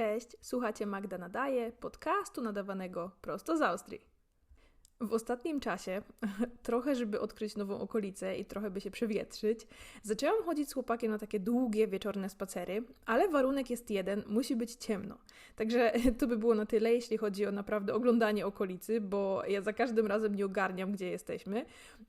Cześć, słuchacie Magda Nadaje, podcastu nadawanego prosto z Austrii. W ostatnim czasie, trochę żeby odkryć nową okolicę i trochę by się przewietrzyć, zaczęłam chodzić z chłopakiem na takie długie wieczorne spacery, ale warunek jest jeden, musi być ciemno. Także to by było na tyle, jeśli chodzi o naprawdę oglądanie okolicy, bo ja za każdym razem nie ogarniam, gdzie jesteśmy.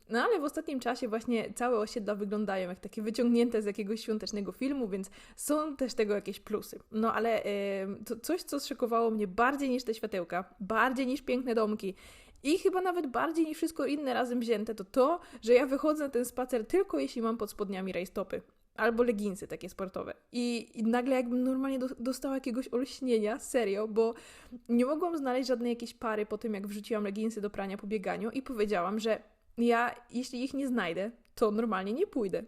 No ale w ostatnim czasie właśnie całe osiedla wyglądają jak takie wyciągnięte z jakiegoś świątecznego filmu, więc są też tego jakieś plusy. No ale yy, to coś, co szykowało mnie bardziej niż te światełka, bardziej niż piękne domki, i chyba nawet bardziej niż wszystko inne razem wzięte, to to, że ja wychodzę na ten spacer tylko jeśli mam pod spodniami rajstopy. Albo leginsy takie sportowe. I, I, nagle jakbym normalnie do, dostała jakiegoś olśnienia, serio, bo nie mogłam znaleźć żadnej jakiejś pary po tym, jak wrzuciłam leginsy do prania po bieganiu i powiedziałam, że ja, jeśli ich nie znajdę, to normalnie nie pójdę.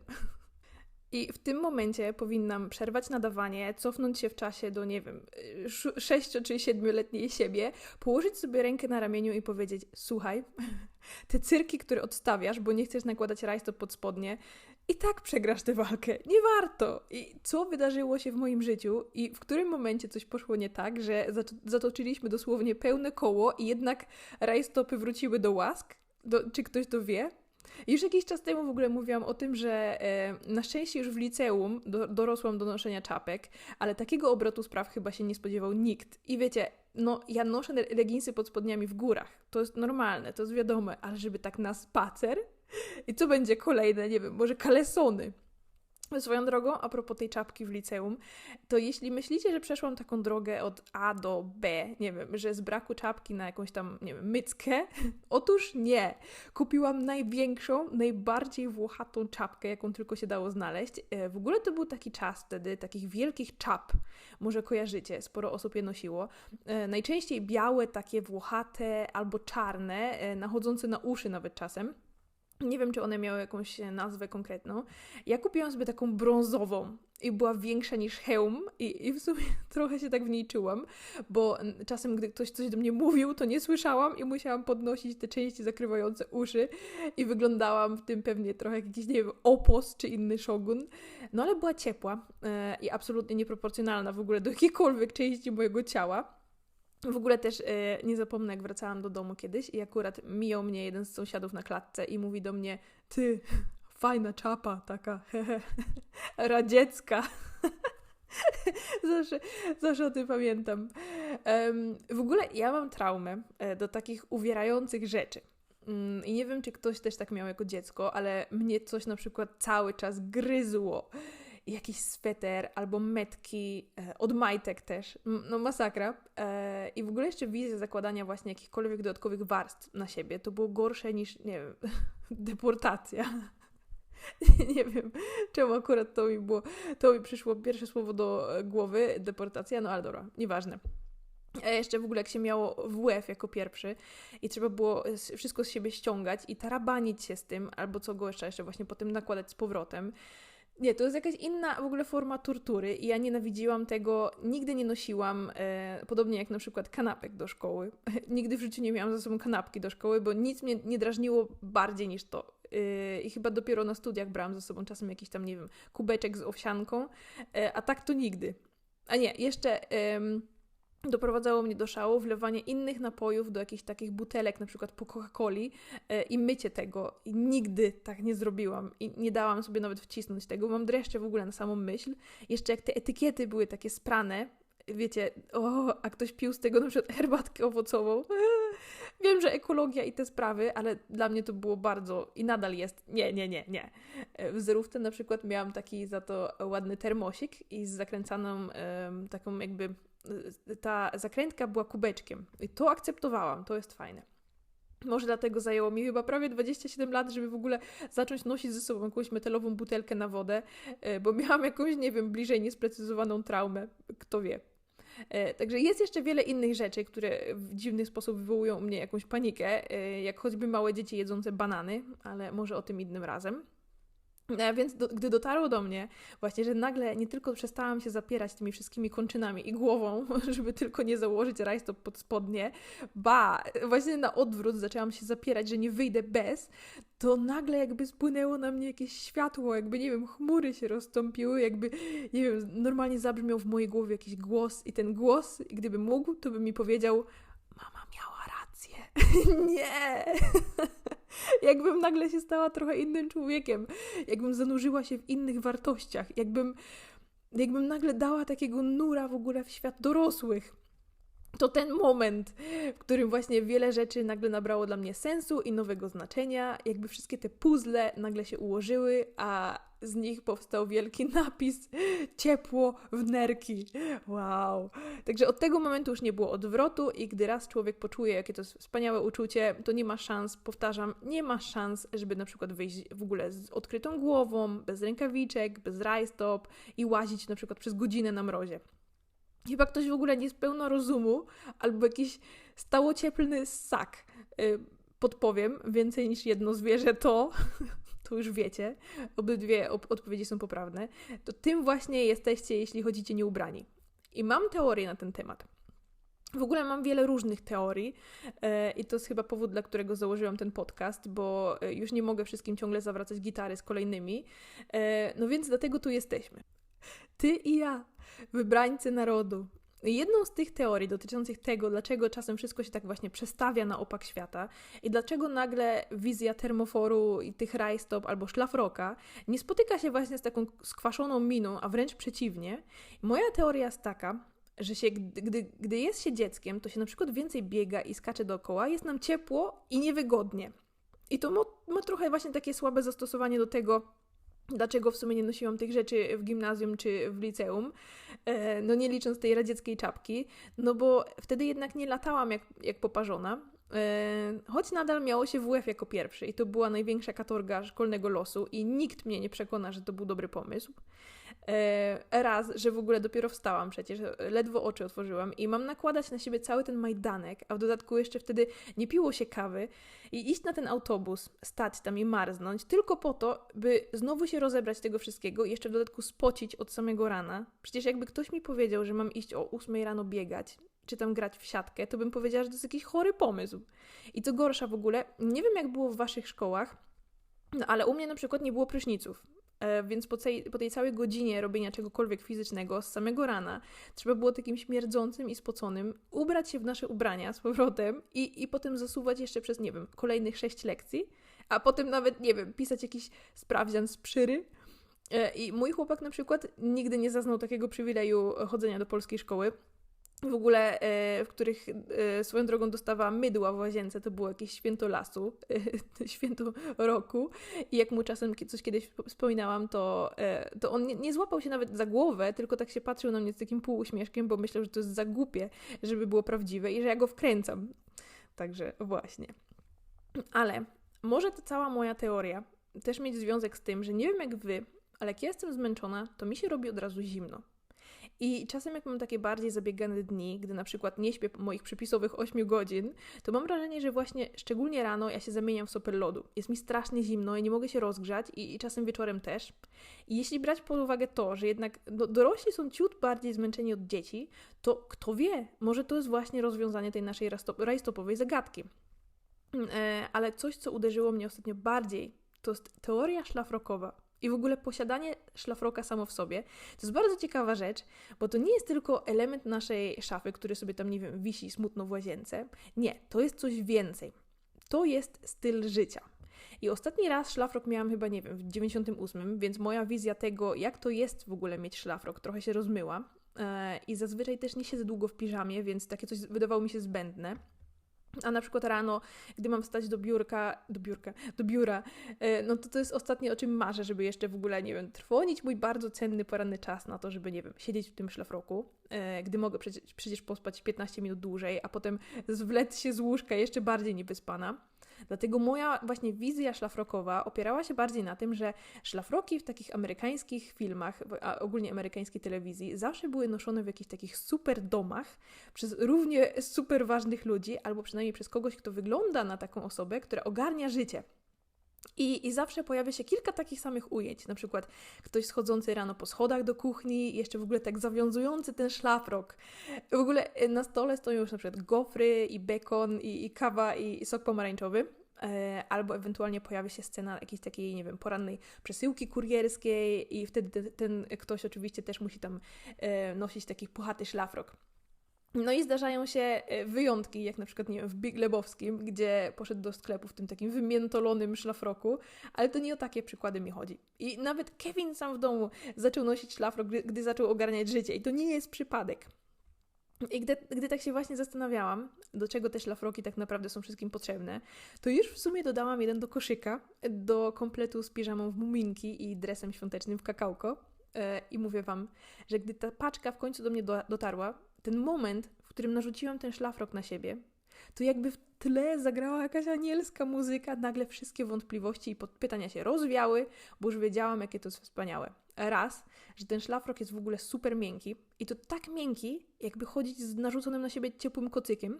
I w tym momencie powinnam przerwać nadawanie, cofnąć się w czasie do, nie wiem, sześcio czy siedmioletniej siebie, położyć sobie rękę na ramieniu i powiedzieć: Słuchaj, te cyrki, które odstawiasz, bo nie chcesz nakładać rajstop pod spodnie, i tak przegrasz tę walkę. Nie warto. I co wydarzyło się w moim życiu i w którym momencie coś poszło nie tak, że zatoczyliśmy dosłownie pełne koło i jednak rajstopy wróciły do łask? Do, czy ktoś to wie? Już jakiś czas temu w ogóle mówiłam o tym, że e, na szczęście już w liceum do, dorosłam do noszenia czapek, ale takiego obrotu spraw chyba się nie spodziewał nikt. I wiecie, no ja noszę leginsy pod spodniami w górach. To jest normalne, to jest wiadome, ale żeby tak na spacer? I co będzie kolejne? Nie wiem, może kalesony. Swoją drogą, a propos tej czapki w liceum, to jeśli myślicie, że przeszłam taką drogę od A do B, nie wiem, że z braku czapki na jakąś tam, nie wiem, myckę, otóż nie. Kupiłam największą, najbardziej włochatą czapkę, jaką tylko się dało znaleźć. E, w ogóle to był taki czas wtedy, takich wielkich czap, może kojarzycie, sporo osób je nosiło. E, najczęściej białe, takie włochate albo czarne, e, nachodzące na uszy nawet czasem. Nie wiem, czy one miały jakąś nazwę konkretną. Ja kupiłam sobie taką brązową i była większa niż hełm i, i w sumie trochę się tak w niej czułam, bo czasem, gdy ktoś coś do mnie mówił, to nie słyszałam i musiałam podnosić te części zakrywające uszy i wyglądałam w tym pewnie trochę jak jakiś, nie wiem, opos czy inny szogun. No ale była ciepła e, i absolutnie nieproporcjonalna w ogóle do jakiejkolwiek części mojego ciała. W ogóle też e, nie zapomnę, jak wracałam do domu kiedyś i akurat mijał mnie jeden z sąsiadów na klatce i mówi do mnie: Ty, fajna czapa, taka hehe, radziecka. zawsze, zawsze o tym pamiętam. Um, w ogóle ja mam traumę e, do takich uwierających rzeczy. Um, I nie wiem, czy ktoś też tak miał jako dziecko, ale mnie coś na przykład cały czas gryzło jakiś sweter albo metki, e, od majtek też, no masakra. E, I w ogóle jeszcze wizja zakładania właśnie jakichkolwiek dodatkowych warstw na siebie, to było gorsze niż, nie wiem, deportacja. nie wiem, czemu akurat to mi było, to mi przyszło pierwsze słowo do e, głowy, deportacja, no ale dobra, nieważne. A jeszcze w ogóle jak się miało WF jako pierwszy i trzeba było wszystko z siebie ściągać i tarabanić się z tym, albo co go jeszcze, jeszcze właśnie potem nakładać z powrotem, nie, to jest jakaś inna w ogóle forma tortury i ja nienawidziłam tego, nigdy nie nosiłam, e, podobnie jak na przykład kanapek do szkoły. nigdy w życiu nie miałam ze sobą kanapki do szkoły, bo nic mnie nie drażniło bardziej niż to. E, I chyba dopiero na studiach brałam ze sobą czasem jakiś tam, nie wiem, kubeczek z owsianką, e, a tak to nigdy. A nie, jeszcze doprowadzało mnie do szału wlewanie innych napojów do jakichś takich butelek, na przykład po Coca-Coli e, i mycie tego. I nigdy tak nie zrobiłam i nie dałam sobie nawet wcisnąć tego. Mam dreszcze w ogóle na samą myśl. Jeszcze jak te etykiety były takie sprane, wiecie, o, a ktoś pił z tego na przykład herbatkę owocową. Wiem, że ekologia i te sprawy, ale dla mnie to było bardzo i nadal jest. Nie, nie, nie, nie. E, w zerówce na przykład miałam taki za to ładny termosik i z zakręcaną um, taką jakby ta zakrętka była kubeczkiem. I to akceptowałam, to jest fajne. Może dlatego zajęło mi chyba prawie 27 lat, żeby w ogóle zacząć nosić ze sobą jakąś metalową butelkę na wodę, e, bo miałam jakąś, nie wiem, bliżej niesprecyzowaną traumę, kto wie. E, także jest jeszcze wiele innych rzeczy, które w dziwny sposób wywołują u mnie jakąś panikę, e, jak choćby małe dzieci jedzące banany, ale może o tym innym razem. E, więc do, gdy dotarło do mnie właśnie, że nagle nie tylko przestałam się zapierać tymi wszystkimi kończynami i głową, żeby tylko nie założyć rajstop pod spodnie, ba, właśnie na odwrót zaczęłam się zapierać, że nie wyjdę bez, to nagle jakby spłynęło na mnie jakieś światło, jakby, nie wiem, chmury się rozstąpiły, jakby, nie wiem, normalnie zabrzmiał w mojej głowie jakiś głos i ten głos, gdyby mógł, to by mi powiedział, mama miała rację. nie! jakbym nagle się stała trochę innym człowiekiem, jakbym zanurzyła się w innych wartościach, jakbym, jakbym nagle dała takiego nura w ogóle w świat dorosłych. To ten moment, w którym właśnie wiele rzeczy nagle nabrało dla mnie sensu i nowego znaczenia, jakby wszystkie te puzzle nagle się ułożyły, a z nich powstał wielki napis ciepło w nerki. Wow. Także od tego momentu już nie było odwrotu i gdy raz człowiek poczuje, jakie to jest wspaniałe uczucie, to nie ma szans, powtarzam, nie ma szans, żeby na przykład wyjść w ogóle z odkrytą głową, bez rękawiczek, bez rajstop i łazić na przykład przez godzinę na mrozie. Chyba ktoś w ogóle nie spełna rozumu albo jakiś stałocieplny ssak. Yy, podpowiem, więcej niż jedno zwierzę to to już wiecie, obydwie op odpowiedzi są poprawne, to tym właśnie jesteście, jeśli chodzicie nieubrani. I mam teorię na ten temat. W ogóle mam wiele różnych teorii e, i to jest chyba powód, dla którego założyłam ten podcast, bo e, już nie mogę wszystkim ciągle zawracać gitary z kolejnymi. E, no więc dlatego tu jesteśmy. Ty i ja, wybrańcy narodu, Jedną z tych teorii dotyczących tego, dlaczego czasem wszystko się tak właśnie przestawia na opak świata i dlaczego nagle wizja termoforu i tych rajstop albo szlafroka nie spotyka się właśnie z taką skwaszoną miną, a wręcz przeciwnie. Moja teoria jest taka, że się, gdy, gdy jest się dzieckiem, to się na przykład więcej biega i skacze dookoła, jest nam ciepło i niewygodnie. I to ma, ma trochę właśnie takie słabe zastosowanie do tego, dlaczego w sumie nie nosiłam tych rzeczy w gimnazjum czy w liceum, e, no nie licząc tej radzieckiej czapki, no bo wtedy jednak nie latałam jak, jak poparzona, e, choć nadal miało się WF jako pierwszy i to była największa katorga szkolnego losu i nikt mnie nie przekona, że to był dobry pomysł. E, raz, że w ogóle dopiero wstałam przecież, ledwo oczy otworzyłam i mam nakładać na siebie cały ten majdanek, a w dodatku jeszcze wtedy nie piło się kawy i iść na ten autobus, stać tam i marznąć, tylko po to, by znowu się rozebrać tego wszystkiego i jeszcze w dodatku spocić od samego rana. Przecież jakby ktoś mi powiedział, że mam iść o 8 rano biegać, czy tam grać w siatkę, to bym powiedziała, że to jest jakiś chory pomysł. I co gorsza w ogóle, nie wiem jak było w waszych szkołach, no ale u mnie na przykład nie było pryszniców. E, więc po, tej, po tej całej godzinie robienia czegokolwiek fizycznego z samego rana trzeba było takim śmierdzącym i spoconym ubrać się w nasze ubrania z powrotem i, i potem zasuwać jeszcze przez, nie wiem, kolejnych sześć lekcji, a potem nawet, nie wiem, pisać jakiś sprawdzian z przyry. E, I mój chłopak na przykład nigdy nie zaznał takiego przywileju chodzenia do polskiej szkoły w ogóle, e, w których e, swoją drogą dostawała mydła w łazience, to było jakieś święto lasu, e, święto roku i jak mu czasem coś kiedyś wspominałam, to, to on nie, złapał się nawet za głowę, tylko tak się patrzył na mnie z takim półuśmieszkiem, bo myślał, że to jest za głupie, żeby było prawdziwe i że ja go wkręcam. Także właśnie. Ale może ta cała moja teoria też mieć związek z tym, że nie wiem jak wy, ale jak ja jestem zmęczona, to mi się robi od razu zimno. I czasem jak mam takie bardziej zabiegane dni, gdy na przykład nie śpię moich przypisowych 8 godzin, to mam wrażenie, że właśnie szczególnie rano ja się zamieniam w sopel lodu. Jest mi strasznie zimno i nie mogę się rozgrzać i, i czasem wieczorem też. I jeśli brać pod uwagę to, że jednak do, dorośli są ciut bardziej zmęczeni od dzieci, to kto wie, może to jest właśnie rozwiązanie tej naszej rajstopowej zagadki. E, ale coś, co uderzyło mnie ostatnio bardziej, to jest teoria szlafrokowa. I w ogóle posiadanie szlafroka samo w sobie to jest bardzo ciekawa rzecz, bo to nie jest tylko element naszej szafy, który sobie tam, nie wiem, wisi smutno w łazience. Nie, to jest coś więcej. To jest styl życia. I ostatni raz szlafrok miałam chyba, nie wiem, w 98, więc moja wizja tego, jak to jest w ogóle mieć szlafrok, trochę się rozmyła. E, I zazwyczaj też nie siedzę długo w piżamie, więc takie coś wydawało mi się zbędne. A na przykład rano, gdy mam wstać do biurka, do biurka, do biura, e, no to to jest ostatnie, o czym marzę, żeby jeszcze w ogóle, nie wiem, trwonić mój bardzo cenny poranny czas na to, żeby, nie wiem, siedzieć w tym szlafroku, e, gdy mogę przecież, pospać 15 minut dłużej, a potem zwlec się z łóżka jeszcze bardziej niewyspana. Dlatego moja właśnie wizja szlafrokowa opierała się bardziej na tym, że szlafroki w takich amerykańskich filmach, a ogólnie amerykańskiej telewizji, zawsze były noszone w jakichś takich super domach przez równie super ważnych ludzi, albo przynajmniej przez kogoś, kto wygląda na taką osobę, która ogarnia życie. I, I zawsze pojawia się kilka takich samych ujęć, na przykład ktoś schodzący rano po schodach do kuchni, jeszcze w ogóle tak zawiązujący ten szlafrok. W ogóle e, na stole stoją już na przykład gofry i bekon i, i kawa i, i sok pomarańczowy. E, albo ewentualnie pojawi się scena jakiejś takiej, nie wiem, porannej przesyłki kurierskiej i wtedy ten, ten ktoś oczywiście też musi tam e, nosić taki puchaty szlafrok. No i zdarzają się e, wyjątki, jak na przykład, nie wiem, w Big Lebowskim, gdzie poszedł do sklepu w tym takim wymiętolonym szlafroku, ale to nie o takie przykłady mi chodzi. I nawet Kevin sam w domu zaczął nosić szlafrok, gdy, zaczął ogarniać życie i to nie jest przypadek. I gdy, gdy tak się właśnie zastanawiałam, do czego te szlafroki tak naprawdę są wszystkim potrzebne, to już w sumie dodałam jeden do koszyka, do kompletu z piżamą w muminki i dresem świątecznym w kakałko. E, I mówię Wam, że gdy ta paczka w końcu do mnie do, dotarła, ten moment, w którym narzuciłam ten szlafrok na siebie, to jakby w tle zagrała jakaś anielska muzyka, nagle wszystkie wątpliwości i pytania się rozwiały, bo już wiedziałam, jakie to jest wspaniałe. Raz, że ten szlafrok jest w ogóle super miękki i to tak miękki, jakby chodzić z narzuconym na siebie ciepłym kocykiem.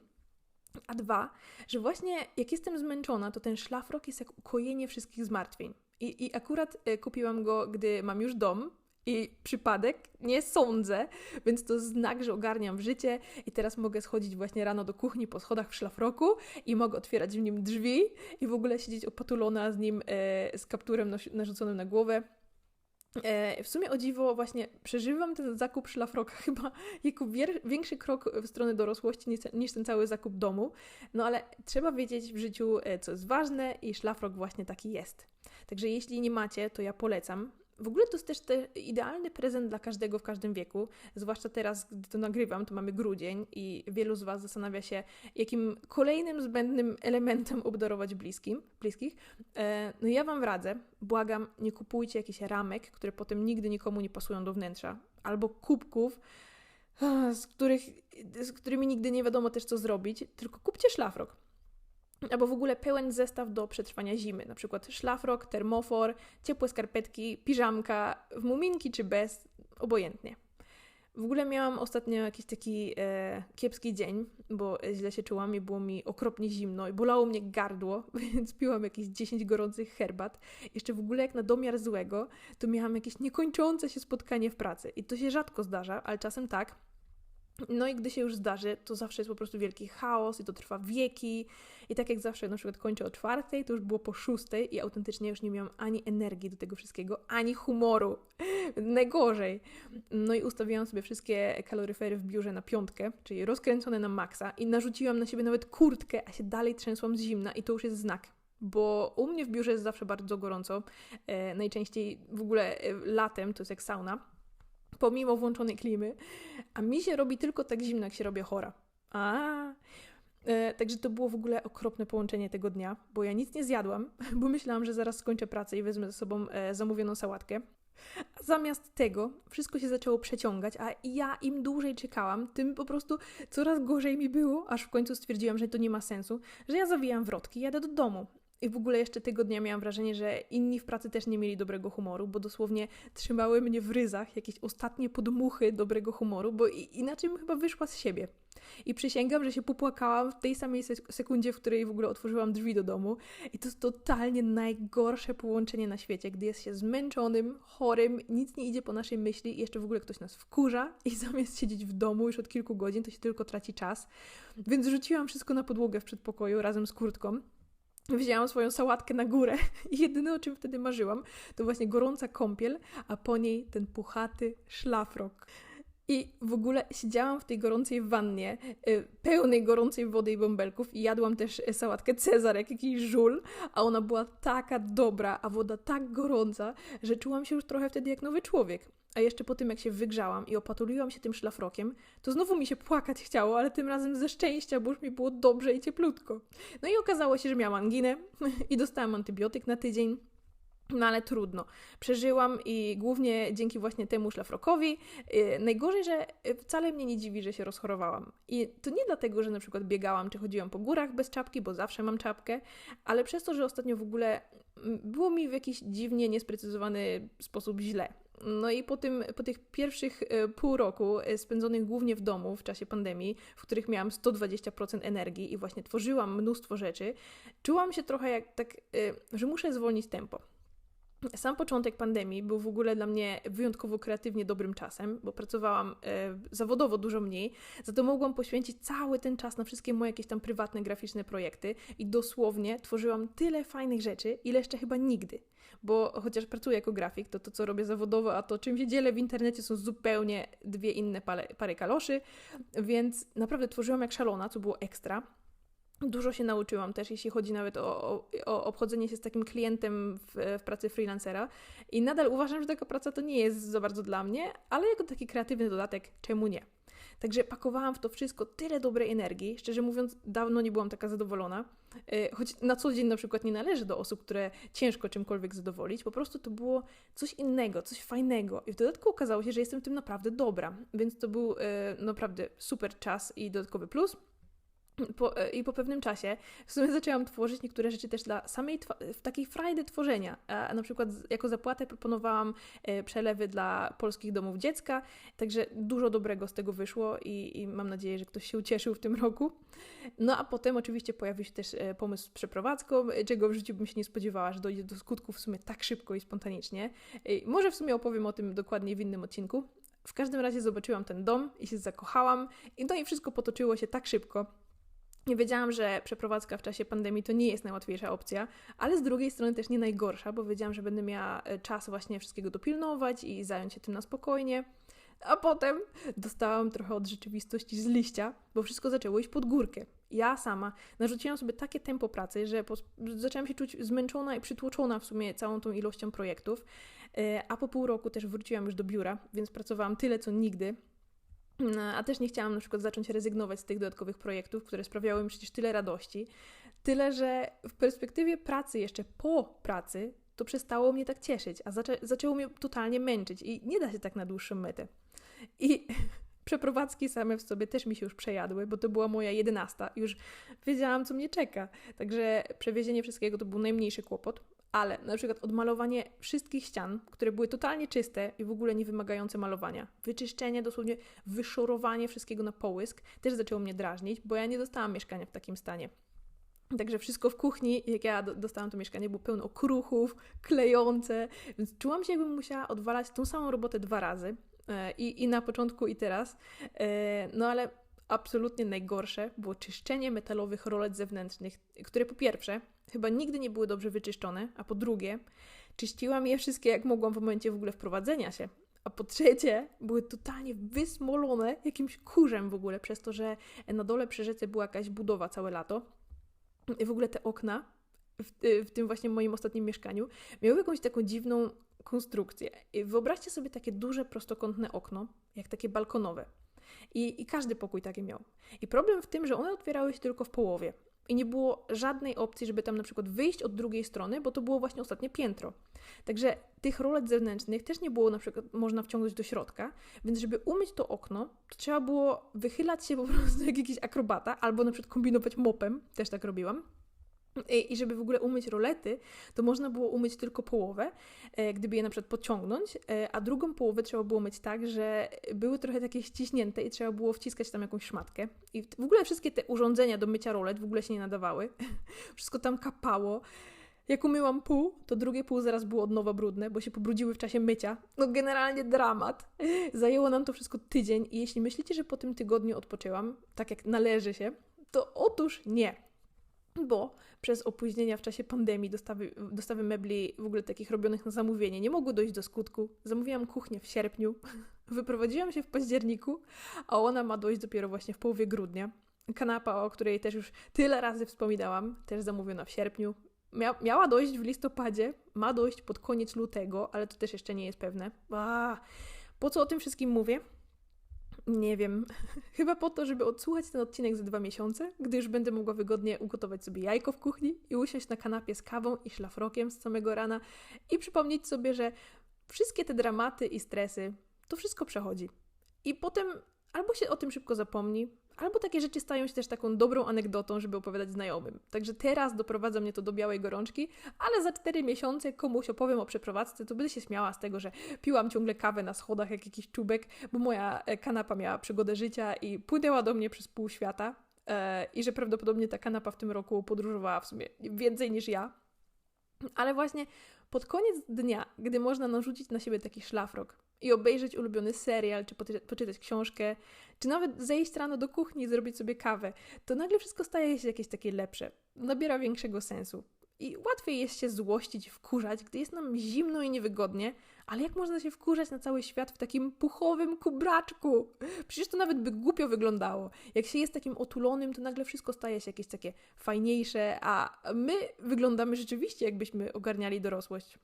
A dwa, że właśnie jak jestem zmęczona, to ten szlafrok jest jak ukojenie wszystkich zmartwień. I, I akurat e, kupiłam go, gdy mam już dom, i przypadek? Nie sądzę, więc to znak, że ogarniam życie i teraz mogę schodzić właśnie rano do kuchni po schodach w szlafroku i mogę otwierać w nim drzwi i w ogóle siedzieć opatulona z nim e, z kapturem narzuconym na głowę. E, w sumie o dziwo właśnie przeżywam ten zakup szlafroka chyba jako większy krok w stronę dorosłości niż, niż ten cały zakup domu, no ale trzeba wiedzieć w życiu, e, co jest ważne i szlafrok właśnie taki jest. Także jeśli nie macie, to ja polecam. W ogóle to jest też te idealny prezent dla każdego w każdym wieku, zwłaszcza teraz, gdy to nagrywam, to mamy grudzień i wielu z Was zastanawia się, jakim kolejnym zbędnym elementem obdarować bliskim, bliskich. E, no ja Wam radzę, błagam, nie kupujcie jakichś ramek, które potem nigdy nikomu nie pasują do wnętrza, albo kubków, z, których, z którymi nigdy nie wiadomo też co zrobić, tylko kupcie szlafrok albo w ogóle pełen zestaw do przetrwania zimy, na przykład szlafrok, termofor, ciepłe skarpetki, piżamka, w muminki czy bez, obojętnie. W ogóle miałam ostatnio jakiś taki e, kiepski dzień, bo źle się czułam i było mi okropnie zimno i bolało mnie gardło, więc piłam jakieś 10 gorących herbat. Jeszcze w ogóle jak na domiar złego, to miałam jakieś niekończące się spotkanie w pracy. I to się rzadko zdarza, ale czasem tak. No i gdy się już zdarzy, to zawsze jest po prostu wielki chaos i to trwa wieki. I tak jak zawsze na przykład kończę o czwartej, to już było po szóstej i autentycznie już nie miałam ani energii do tego wszystkiego, ani humoru. Najgorzej. No i ustawiłam sobie wszystkie kaloryfery w biurze na piątkę, czyli rozkręcone na maksa i narzuciłam na siebie nawet kurtkę, a się dalej trzęsłam z zimna i to już jest znak bo u mnie w biurze jest zawsze bardzo gorąco. E, najczęściej w ogóle e, latem to jest jak sauna pomimo włączonej klimy, a mi się robi tylko tak zimno, jak się robię chora. A, e, Także to było w ogóle okropne połączenie tego dnia, bo ja nic nie zjadłam, bo myślałam, że zaraz skończę pracę i wezmę ze sobą e, zamówioną sałatkę. Zamiast tego wszystko się zaczęło przeciągać, a ja im dłużej czekałam, tym po prostu coraz gorzej mi było, aż w końcu stwierdziłam, że to nie ma sensu, że ja zawijam wrotki i jadę do domu. I w ogóle jeszcze tego dnia miałam wrażenie, że inni w pracy też nie mieli dobrego humoru, bo dosłownie trzymały mnie w ryzach jakieś ostatnie podmuchy dobrego humoru, bo inaczej bym chyba wyszła z siebie. I przysięgam, że się popłakałam w tej samej sekundzie, w której w ogóle otworzyłam drzwi do domu. I to jest totalnie najgorsze połączenie na świecie, gdy jest się zmęczonym, chorym, nic nie idzie po naszej myśli i jeszcze w ogóle ktoś nas wkurza i zamiast siedzieć w domu już od kilku godzin, to się tylko traci czas. Więc rzuciłam wszystko na podłogę w przedpokoju razem z kurtką Wzięłam swoją sałatkę na górę i jedyne o czym wtedy marzyłam to właśnie gorąca kąpiel, a po niej ten puchaty szlafrok. I w ogóle siedziałam w tej gorącej wannie, y, pełnej gorącej wody i bąbelków i jadłam też sałatkę Cezar, jak jakiś żul, a ona była taka dobra, a woda tak gorąca, że czułam się już trochę wtedy jak nowy człowiek. A jeszcze po tym, jak się wygrzałam i opatuliłam się tym szlafrokiem, to znowu mi się płakać chciało, ale tym razem ze szczęścia, bo już mi było dobrze i cieplutko. No i okazało się, że miałam anginę i dostałam antybiotyk na tydzień. No ale trudno. Przeżyłam i głównie dzięki właśnie temu szlafrokowi. Yy, najgorzej, że wcale mnie nie dziwi, że się rozchorowałam. I to nie dlatego, że na przykład biegałam czy chodziłam po górach bez czapki, bo zawsze mam czapkę, ale przez to, że ostatnio w ogóle mm, było mi w jakiś dziwnie niesprecyzowany sposób źle. No i po, tym, po tych pierwszych e, pół roku e, spędzonych głównie w domu w czasie pandemii, w których miałam 120% energii i właśnie tworzyłam mnóstwo rzeczy, czułam się trochę jak tak, e, że muszę zwolnić tempo. Sam początek pandemii był w ogóle dla mnie wyjątkowo kreatywnie dobrym czasem, bo pracowałam e, zawodowo dużo mniej, za to mogłam poświęcić cały ten czas na wszystkie moje jakieś tam prywatne, graficzne projekty i dosłownie tworzyłam tyle fajnych rzeczy, ile jeszcze chyba nigdy. Bo chociaż pracuję jako grafik, to to, co robię zawodowo, a to, czym się dzielę w internecie, są zupełnie dwie inne pale, pary kaloszy, więc naprawdę tworzyłam jak szalona, co było ekstra. Dużo się nauczyłam też, jeśli chodzi nawet o, o, obchodzenie się z takim klientem w, w, pracy freelancera. I nadal uważam, że taka praca to nie jest za bardzo dla mnie, ale jako taki kreatywny dodatek, czemu nie? Także pakowałam w to wszystko tyle dobrej energii. Szczerze mówiąc, dawno nie byłam taka zadowolona. E, choć na co dzień na przykład nie należy do osób, które ciężko czymkolwiek zadowolić. Po prostu to było coś innego, coś fajnego. I w dodatku okazało się, że jestem w tym naprawdę dobra. Więc to był e, naprawdę super czas i dodatkowy plus. Po, e, I po pewnym czasie w sumie zaczęłam tworzyć niektóre rzeczy też dla samej w takiej frajdy tworzenia. Na przykład jako zapłatę proponowałam e, przelewy dla polskich domów dziecka, także dużo dobrego z tego wyszło i, i mam nadzieję, że ktoś się ucieszył w tym roku. No a potem oczywiście pojawił się też e, pomysł z przeprowadzką, czego w życiu bym się nie spodziewała, że dojdzie do skutku w sumie tak szybko i spontanicznie. Może w sumie opowiem o tym dokładnie w innym odcinku. W każdym razie zobaczyłam ten dom i się zakochałam i no i wszystko potoczyło się tak szybko, nie wiedziałam, że przeprowadzka w czasie pandemii to nie jest najłatwiejsza opcja, ale z drugiej strony też nie najgorsza, bo wiedziałam, że będę miała e, czas właśnie wszystkiego dopilnować i zająć się tym na spokojnie. A potem dostałam trochę od rzeczywistości z liścia, bo wszystko zaczęło iść pod górkę. Ja sama narzuciłam sobie takie tempo pracy, że po, zaczęłam się czuć zmęczona i przytłoczona w sumie całą tą ilością projektów. E, a po pół roku też wróciłam już do biura, więc pracowałam tyle co nigdy a też nie chciałam na przykład zacząć rezygnować z tych dodatkowych projektów, które sprawiały mi przecież tyle radości. Tyle, że w perspektywie pracy, jeszcze po pracy, to przestało mnie tak cieszyć, a zaczę zaczęło mnie totalnie męczyć i nie da się tak na dłuższą metę. I przeprowadzki same w sobie też mi się już przejadły, bo to była moja jedenasta. Już wiedziałam, co mnie czeka. Także przewiezienie wszystkiego to był najmniejszy kłopot, ale na przykład odmalowanie wszystkich ścian, które były totalnie czyste i w ogóle nie wymagające malowania, wyczyszczenie, dosłownie wyszorowanie wszystkiego na połysk, też zaczęło mnie drażnić, bo ja nie dostałam mieszkania w takim stanie. Także wszystko w kuchni, jak ja dostałam to mieszkanie, było pełno kruchów, klejące, więc czułam się, jakbym musiała odwalać tą samą robotę dwa razy. E, I, i na początku, i teraz. E, no ale absolutnie najgorsze było czyszczenie metalowych rolet zewnętrznych, które po pierwsze chyba nigdy nie były dobrze wyczyszczone, a po drugie czyściłam je wszystkie jak mogłam w momencie w ogóle wprowadzenia się. A po trzecie, były totalnie wysmolone jakimś kurzem w ogóle, przez to, że na dole przy rzece była jakaś budowa całe lato. I w ogóle te okna w, w, tym właśnie moim ostatnim mieszkaniu miały jakąś taką dziwną konstrukcję. I wyobraźcie sobie takie duże, prostokątne okno, jak takie balkonowe. I, I każdy pokój takie miał. I problem w tym, że one otwierały się tylko w połowie. I nie było żadnej opcji, żeby tam na przykład wyjść od drugiej strony, bo to było właśnie ostatnie piętro. Także tych rolet zewnętrznych też nie było na przykład można wciągnąć do środka, więc żeby umyć to okno, to trzeba było wychylać się po prostu jak jakiś akrobata, albo na przykład kombinować mopem, też tak robiłam. I żeby w ogóle umyć rolety, to można było umyć tylko połowę, e, gdyby je na przykład podciągnąć, e, a drugą połowę trzeba było myć tak, że były trochę takie ściśnięte i trzeba było wciskać tam jakąś szmatkę. I w ogóle wszystkie te urządzenia do mycia rolet w ogóle się nie nadawały. Wszystko tam kapało. Jak umyłam pół, to drugie pół zaraz było od nowa brudne, bo się pobrudziły w czasie mycia. No generalnie dramat. Zajęło nam to wszystko tydzień i jeśli myślicie, że po tym tygodniu odpoczęłam, tak jak należy się, to otóż nie bo przez opóźnienia w czasie pandemii dostawy, dostawy mebli w ogóle takich robionych na zamówienie nie mogły dojść do skutku. Zamówiłam kuchnię w sierpniu, wyprowadziłam się w październiku, a ona ma dojść dopiero właśnie w połowie grudnia. Kanapa, o której też już tyle razy wspominałam, też zamówiona w sierpniu. Mia miała dojść w listopadzie, ma dojść pod koniec lutego, ale to też jeszcze nie jest pewne. A, po co o tym wszystkim mówię? Nie wiem. Chyba po to, żeby odsłuchać ten odcinek za dwa miesiące, gdy już będę mogła wygodnie ugotować sobie jajko w kuchni i usiąść na kanapie z kawą i szlafrokiem z samego rana i przypomnieć sobie, że wszystkie te dramaty i stresy, to wszystko przechodzi. I potem albo się o tym szybko zapomni, Albo takie rzeczy stają się też taką dobrą anegdotą, żeby opowiadać znajomym. Także teraz doprowadza mnie to do białej gorączki, ale za cztery miesiące komuś opowiem o przeprowadzce, to będę się śmiała z tego, że piłam ciągle kawę na schodach jak jakiś czubek, bo moja e, kanapa miała przygodę życia i płynęła do mnie przez pół świata. E, I że prawdopodobnie ta kanapa w tym roku podróżowała w sumie więcej niż ja. Ale właśnie pod koniec dnia, gdy można narzucić na siebie taki szlafrok i obejrzeć ulubiony serial, czy poczytać książkę, czy nawet zejść rano do kuchni i zrobić sobie kawę, to nagle wszystko staje się jakieś takie lepsze, nabiera większego sensu. I łatwiej jest się złościć, wkurzać, gdy jest nam zimno i niewygodnie, ale jak można się wkurzać na cały świat w takim puchowym kubraczku? Przecież to nawet by głupio wyglądało. Jak się jest takim otulonym, to nagle wszystko staje się jakieś takie fajniejsze, a my wyglądamy rzeczywiście, jakbyśmy ogarniali dorosłość.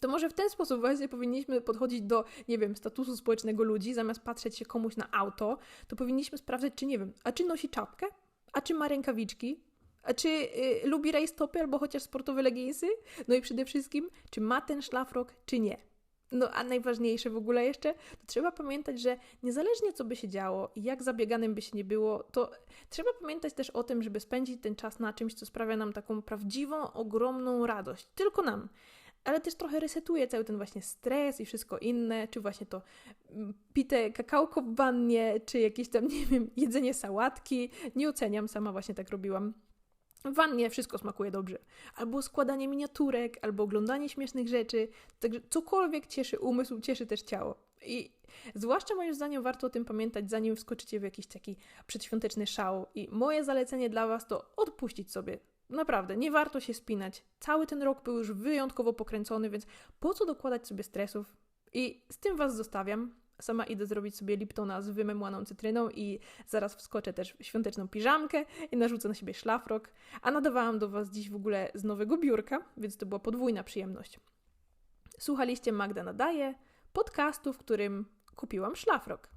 To może w ten sposób właśnie powinniśmy podchodzić do, nie wiem, statusu społecznego ludzi, zamiast patrzeć się komuś na auto, to powinniśmy sprawdzać, czy nie wiem, a czy nosi czapkę, a czy ma rękawiczki, a czy y, lubi rajstopy albo chociaż sportowe leginsy? No i przede wszystkim, czy ma ten szlafrok, czy nie. No a najważniejsze w ogóle jeszcze, to trzeba pamiętać, że niezależnie co by się działo i jak zabieganym by się nie było, to trzeba pamiętać też o tym, żeby spędzić ten czas na czymś, co sprawia nam taką prawdziwą, ogromną radość. Tylko nam ale też trochę resetuje cały ten właśnie stres i wszystko inne, czy właśnie to mm, pite kakałko w wannie, czy jakieś tam, nie wiem, jedzenie sałatki. Nie oceniam, sama właśnie tak robiłam. W wannie wszystko smakuje dobrze. Albo składanie miniaturek, albo oglądanie śmiesznych rzeczy. Także cokolwiek cieszy umysł, cieszy też ciało. I zwłaszcza moim zdaniem warto o tym pamiętać, zanim wskoczycie w jakiś taki przedświąteczny szał. I moje zalecenie dla Was to odpuścić sobie. Naprawdę, nie warto się spinać. Cały ten rok był już wyjątkowo pokręcony, więc po co dokładać sobie stresów? I z tym Was zostawiam. Sama idę zrobić sobie Liptona z wymemłaną cytryną i zaraz wskoczę też w świąteczną piżamkę i narzucę na siebie szlafrok. A nadawałam do Was dziś w ogóle z nowego biurka, więc to była podwójna przyjemność. Słuchaliście Magda Nadaje, podcastu, w którym kupiłam szlafrok.